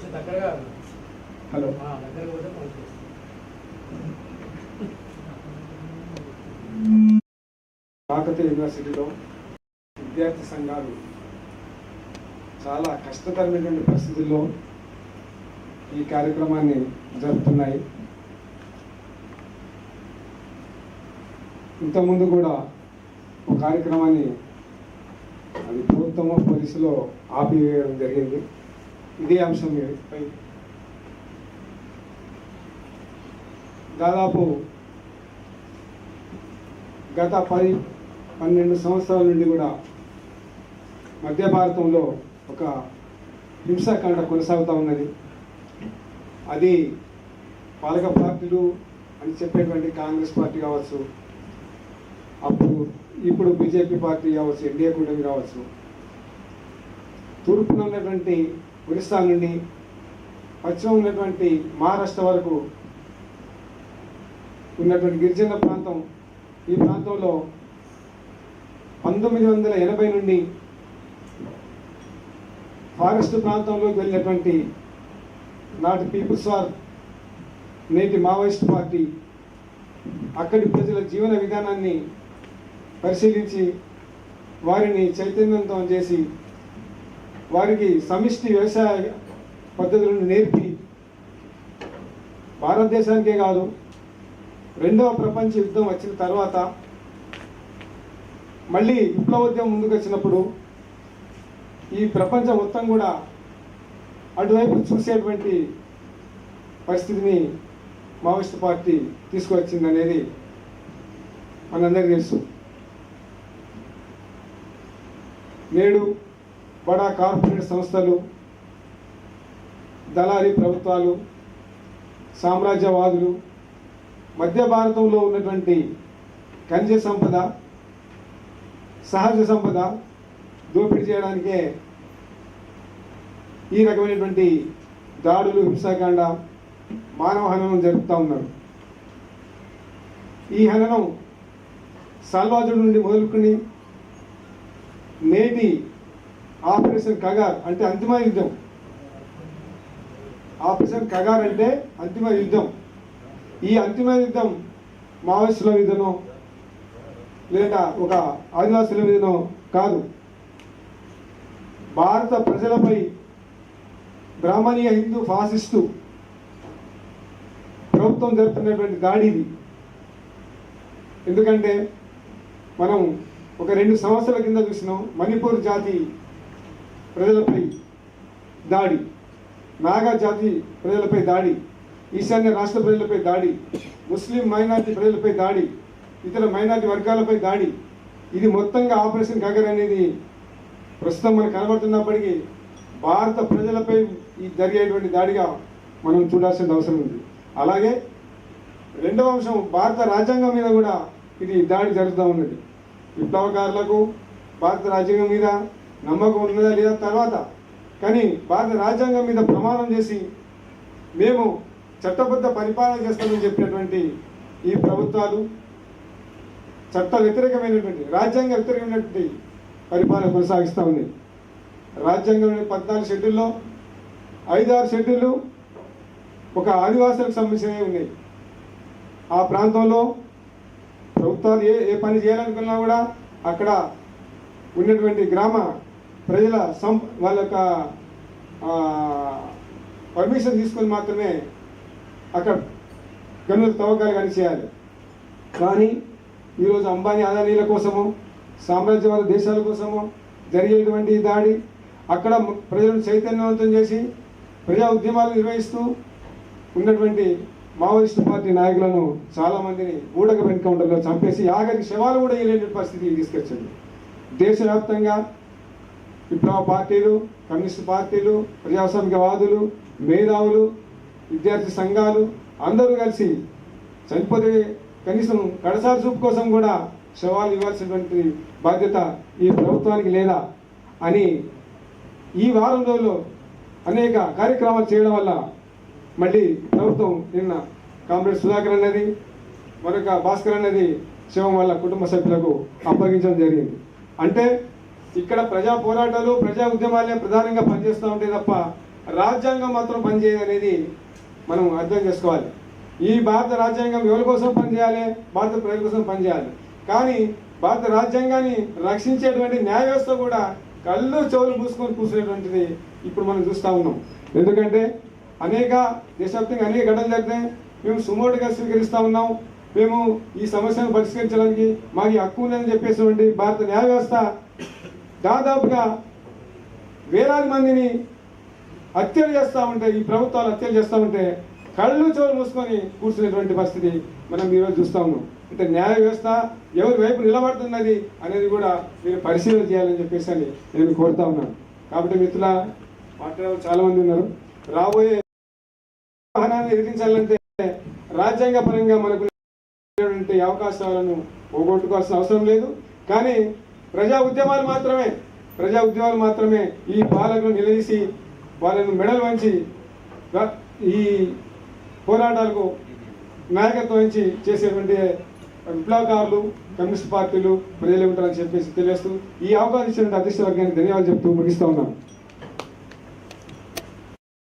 Hello. Kakatiya యూనివర్సిటీలో విద్యార్థి సంఘాలు చాలా కష్టతరమైనటువంటి పరిస్థితుల్లో ఈ కార్యక్రమాన్ని జరుపుతున్నాయి. ఇంతకుముందు కూడా ఒక కార్యక్రమాన్ని అది ప్రభుత్వము పోలీసులో ఆపివేయడం జరిగింది. ఇదే అంశం పై. దాదాపు గత పది పన్నెండు సంవత్సరాల నుండి కూడా మధ్య భారతంలో ఒక హింసాకాండ కొనసాగుతూ ఉన్నది. అది పాలక పార్టీలు అని చెప్పేటువంటి కాంగ్రెస్ పార్టీ కావచ్చు అప్పుడు ఇప్పుడు బీజేపీ పార్టీ కావచ్చు ఎన్డీఏ కూటమి కావచ్చు తూర్పున ఉన్నటువంటి ఒరిస్సా నుండి పశ్చిమ ఉన్నటువంటి మహారాష్ట్ర వరకు ఉన్నటువంటి గిరిజన ప్రాంతం ఈ ప్రాంతంలో పంతొమ్మిది వందల ఎనభై నుండి ఫారెస్ట్ ప్రాంతంలోకి వెళ్ళినటువంటి నాటి పీపుల్స్ ఆర్ నేటి మావోయిస్ట్ పార్టీ అక్కడి ప్రజల జీవన విధానాన్ని పరిశీలించి వారిని చైతన్యవంతం చేసి వారికి సమిష్టి వ్యవసాయ పద్ధతులను నేర్పి భారతదేశానికే కాదు రెండవ ప్రపంచ యుద్ధం వచ్చిన తర్వాత మళ్ళీ విప్లవోద్యమం ముందుకు వచ్చినప్పుడు ఈ ప్రపంచం మొత్తం కూడా అటువైపు చూసేటువంటి పరిస్థితిని మావోయిస్ట్ పార్టీ తీసుకువచ్చిందనేది మనందరికీ తెలుసు. నేడు బడా కార్పొరేట్ సంస్థలు దళారీ ప్రభుత్వాలు సామ్రాజ్యవాదులు మధ్య భారతంలో ఉన్నటువంటి ఖనిజ సంపద సహజ సంపద దోపిడీ చేయడానికే ఈ రకమైనటువంటి దాడులు హింసాకాండ మానవ హననం జరుపుతూ ఉన్నారు. ఈ హననం సాల్వాజుడు నుండి మొదలుకొని నేటి ఆపరేషన్ కగార్ అంటే అంతిమ యుద్ధం. ఆపరేషన్ కగార్ అంటే అంతిమ యుద్ధం. ఈ అంతిమ యుద్ధం మావోయిస్టుల మీదనో లేదా ఒక ఆదివాసుల మీదనో కాదు. భారత ప్రజలపై బ్రాహ్మణీయ హిందూ ఫాసిస్టు ప్రభుత్వం జరుపుతున్నటువంటి దాడి ఇది. ఎందుకంటే మనం ఒక రెండు సంవత్సరాల కింద చూసినాం మణిపూర్ జాతి ప్రజలపై దాడి నాగా జాతి ప్రజలపై దాడి ఈశాన్య రాష్ట్ర ప్రజలపై దాడి ముస్లిం మైనార్టీ ప్రజలపై దాడి ఇతర మైనార్టీ వర్గాలపై దాడి. ఇది మొత్తంగా ఆపరేషన్ గగర్ అనేది ప్రస్తుతం మనకు కనబడుతున్నప్పటికీ భారత ప్రజలపై ఈ జరిగేటువంటి దాడిగా మనం చూడాల్సిన అవసరం ఉంది. అలాగే రెండవ అంశం భారత రాజ్యాంగం మీద కూడా ఇది దాడి జరుగుతూ ఉన్నది. విప్లవకారులకు భారత రాజ్యాంగం మీద నమ్మకం ఉన్నదా లేదా తర్వాత? కానీ భారత రాజ్యాంగం మీద ప్రమాణం చేసి మేము చట్టబద్ధ పరిపాలన చేస్తామని చెప్పినటువంటి ఈ ప్రభుత్వాలు చట్ట వ్యతిరేకమైనటువంటి రాజ్యాంగ వ్యతిరేకమైనటువంటి పరిపాలన కొనసాగిస్తూ ఉంది రాజ్యాంగంలోని పద్నాలుగు షెడ్యూల్లో ఐదారు షెడ్యూళ్ళు ఒక ఆదివాసులకు సంబంధించినవి ఉన్నాయి. ఆ ప్రాంతంలో ప్రభుత్వాలు ఏ ఏ పని చేయాలనుకున్నా కూడా అక్కడ ఉన్నటువంటి గ్రామ ప్రజల సం వాళ్ళ యొక్క పర్మిషన్ తీసుకొని మాత్రమే అక్కడ గనుల తవ్వకాలు కానీ చేయాలి. కానీ ఈరోజు అంబానీ అదానీల కోసము సామ్రాజ్యవాద దేశాల కోసము జరిగేటువంటి దాడి అక్కడ ప్రజలను చైతన్యవంతం చేసి ప్రజా ఉద్యమాలు నిర్వహిస్తూ ఉన్నటువంటి మావోయిస్టు పార్టీ నాయకులను చాలామందిని ఊడక ఎన్కౌంటర్లో చంపేసి ఆఖరికి శవాలు కూడా వేయలేని పరిస్థితికి తీసుకొచ్చింది. దేశవ్యాప్తంగా విప్లవ పార్టీలు కమ్యూనిస్ట్ పార్టీలు ప్రజాస్వామికవాదులు మేధావులు విద్యార్థి సంఘాలు అందరూ కలిసి చనిపోతే కనీసం కడసారి చూపు కోసం కూడా సవాలు ఇవ్వాల్సినటువంటి బాధ్యత ఈ ప్రభుత్వానికి లేదా అని ఈ వారం రోజుల్లో అనేక కార్యక్రమాలు చేయడం వల్ల మళ్ళీ ప్రభుత్వం నిన్న కామ్రేడ్ సుధాకర్ అన్నది మరొక భాస్కర్ అన్నది శివం వాళ్ళ కుటుంబ సభ్యులకు అప్పగించడం జరిగింది. అంటే ఇక్కడ ప్రజా పోరాటాలు ప్రజా ఉద్యమాలే ప్రధానంగా పనిచేస్తూ ఉంటాయి తప్ప రాజ్యాంగం మాత్రం పనిచేయదు అనేది మనం అర్థం చేసుకోవాలి. ఈ భారత రాజ్యాంగం ఎవరి కోసం పనిచేయాలి? భారత ప్రజల కోసం పనిచేయాలి. కానీ భారత రాజ్యాంగాన్ని రక్షించేటువంటి న్యాయ వ్యవస్థ కూడా కళ్ళు చెవులు పూసుకొని కూర్చునేటువంటిది ఇప్పుడు మనం చూస్తూ ఉన్నాం. ఎందుకంటే అనేక దేశవ్యాప్తంగా అనేక ఘటనలు జరిగినాయి. మేము సుమోటుగా స్వీకరిస్తూ ఉన్నాం. మేము ఈ సమస్యను పరిష్కరించడానికి మాకు హక్కు ఉందని చెప్పేసినటువంటి భారత న్యాయ వ్యవస్థ దాదాపుగా వేలాది మందిని హత్యలు చేస్తూ ఉంటే ఈ ప్రభుత్వాలు హత్యలు చేస్తూ ఉంటే కళ్ళు చెవులు మూసుకొని కూర్చునేటువంటి పరిస్థితి మనం ఈరోజు చూస్తూ ఉన్నాం. అంటే న్యాయ వ్యవస్థ ఎవరి వైపు నిలబడుతున్నది అనేది కూడా మీరు పరిశీలన చేయాలని చెప్పేసి అని నేను కోరుతా ఉన్నాను. కాబట్టి మిత్రుల మాట్లాడే చాలామంది ఉన్నారు. రాబోయే వాహనాన్ని ఎదిరించాలంటే రాజ్యాంగ పరంగా మనకు అవకాశాలను పోగొట్టుకోవాల్సిన అవసరం లేదు. కానీ ప్రజా ఉద్యమాలు మాత్రమే ప్రజా ఉద్యమాలు మాత్రమే ఈ పాలకులను నిలదీసి వాళ్ళను మెడలు వంచి ఈ పోరాటాలకు నాయకత్వం వహించి చేసేటువంటి విప్లవకారులు కమ్యూనిస్ట్ పార్టీలు ప్రజలు ఉంటారని చెప్పేసి తెలియస్తూ ఈ అవకాశం ఇచ్చినటువంటి అధ్యక్ష వర్గానికి ధన్యవాదాలు చెప్తూ ముగిస్తా ఉన్నాను